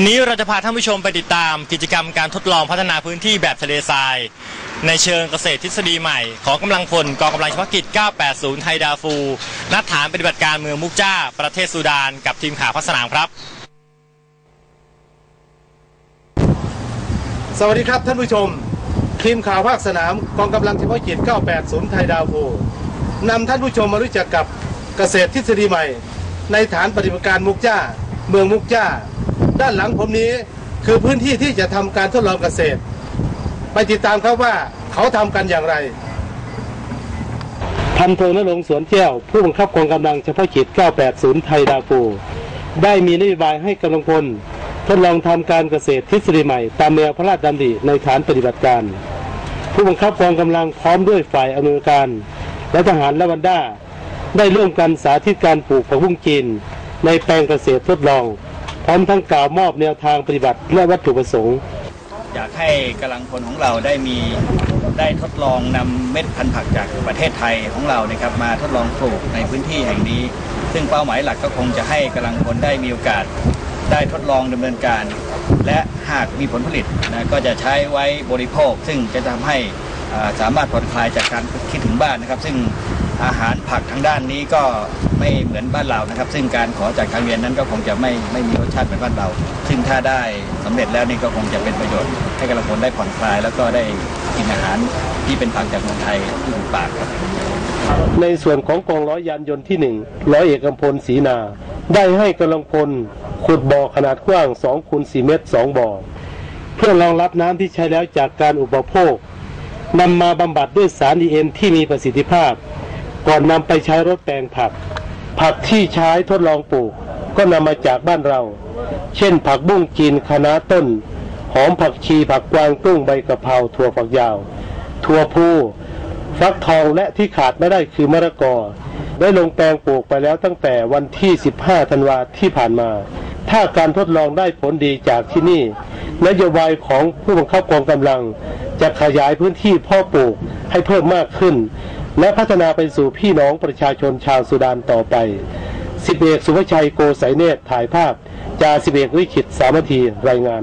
วันนี้เราจะพาท่านผู้ชมไปติดตามกิจกรรมการทดลองพัฒนาพื้นที่แบบทะเลทราย ในเชิงเกษตรทฤษฎีใหม่ ของกำลังพลกองกำลังเฉพาะกิจ 980 ไทยดาฟูณฐานปฏิบัติการเมืองมุกจ้า ประเทศซูดาน กับทีมข่าวพักสนามครับ สวัสดีครับท่านผู้ชม ทีมข่าวภาคสนามกองกำลังเฉพาะกิจ 980 ไทยดาวโฟนำท่านผู้ชมมารู้จักกับเกษตรทฤษฎีใหม่ ในฐานปฏิบัติการมุกจ้า เมืองมุกจ้า ด้านหลังผมนี้คือพื้นที่ที่จะทำการทดลองเกษตร ไปติดตามครับว่าเขาทำกันอย่างไรพันโทนรงสวนแก้ว ผู้บังคับกองกำลังเฉพาะกิจ980 ไทยดาวโฟได้มีนโยบายให้กำลังพล ทดลองทำการเกษตรทฤษฎีใหม่ ตามแนวพระราชดำริในฐานปฏิบัติการ ผู้บังคับกองกำลังพร้อมด้วยฝ่ายอำนวยการ และทหารและวันด้า ได้ร่วมกันสาธิตการปลูกผักบุ้งจีน ในแปลงเกษตรทดลอง ร้อมทั้งกล่าวมอบแนวทางปฏิบัติและวัตถุประสงค์ อยากให้กำลังพลของเราได้มีได้ทดลองนำเม็ดพันธุ์ผักจากประเทศไทยของเรานะครับมาทดลองปลูกในพื้นที่แห่งนี้ ซึ่งเป้าหมายหลักก็คงจะให้กำลังพลได้มีโอกาสได้ทดลองดำเนินการ และหากมีผลผลิตนะก็จะใช้ไว้บริโภค ซึ่งจะทำให้สามารถผ่อนคลายจากการคิดถึงบ้านนะครับ ซึ่ง อาหารผักทางด้านนี้ก็ไม่เหมือนบ้านเรานะครับ ซึ่งการขอจากทางเรียนนั้นก็คงจะไม่ไม่มีรสชาติเหมือนบ้านเรา ซึ่งถ้าได้สำเร็จแล้วนี่ก็คงจะเป็นประโยชน์ ให้กำลังพลได้ผ่อนคลาย แล้วก็ได้กินอาหารที่เป็นผักจากเมืองไทยที่ถูกปากครับในส่วนของกองร้อยยานยนต์ที่หนึ่งร้อยเอกกำพลศรีนา ได้ให้กำลังพลขุดบ่อขนาดกว้าง2คูณ4เมตร 2 บ่อ เพื่อรองรับน้ำที่ใช้แล้วจากการอุปโภคนำมาบำบัดด้วยสารดีเอ็นที่มีประสิทธิภาพ ก่อนนำไปใช้รถแปลงผัก ผักที่ใช้ทดลองปลูก ก็นำมาจากบ้านเรา เช่น ผักบุ้งจีนคะน้าต้น หอมผักชีผักกวางตุ้งใบกะเพราถั่วฝักยาว ถั่วพูฟักทองและที่ขาดไม่ได้คือมะละกอ ได้ลงแปลงปลูกไปแล้วตั้งแต่วันที่ 15 ธันวาที่ผ่านมา ถ้าการทดลองได้ผลดีจากที่นี่ นโยบายของผู้บังคับกองกำลัง จะขยายพื้นที่พ่อปลูกให้เพิ่มมากขึ้น และพัฒนาไปสู่พี่น้องประชาชนชาวสุดานต่อไปสิบเอกสุภชัยโกสายเนตรถ่ายภาพ จาสิบเอกวิขิตสามัคคีรายงาน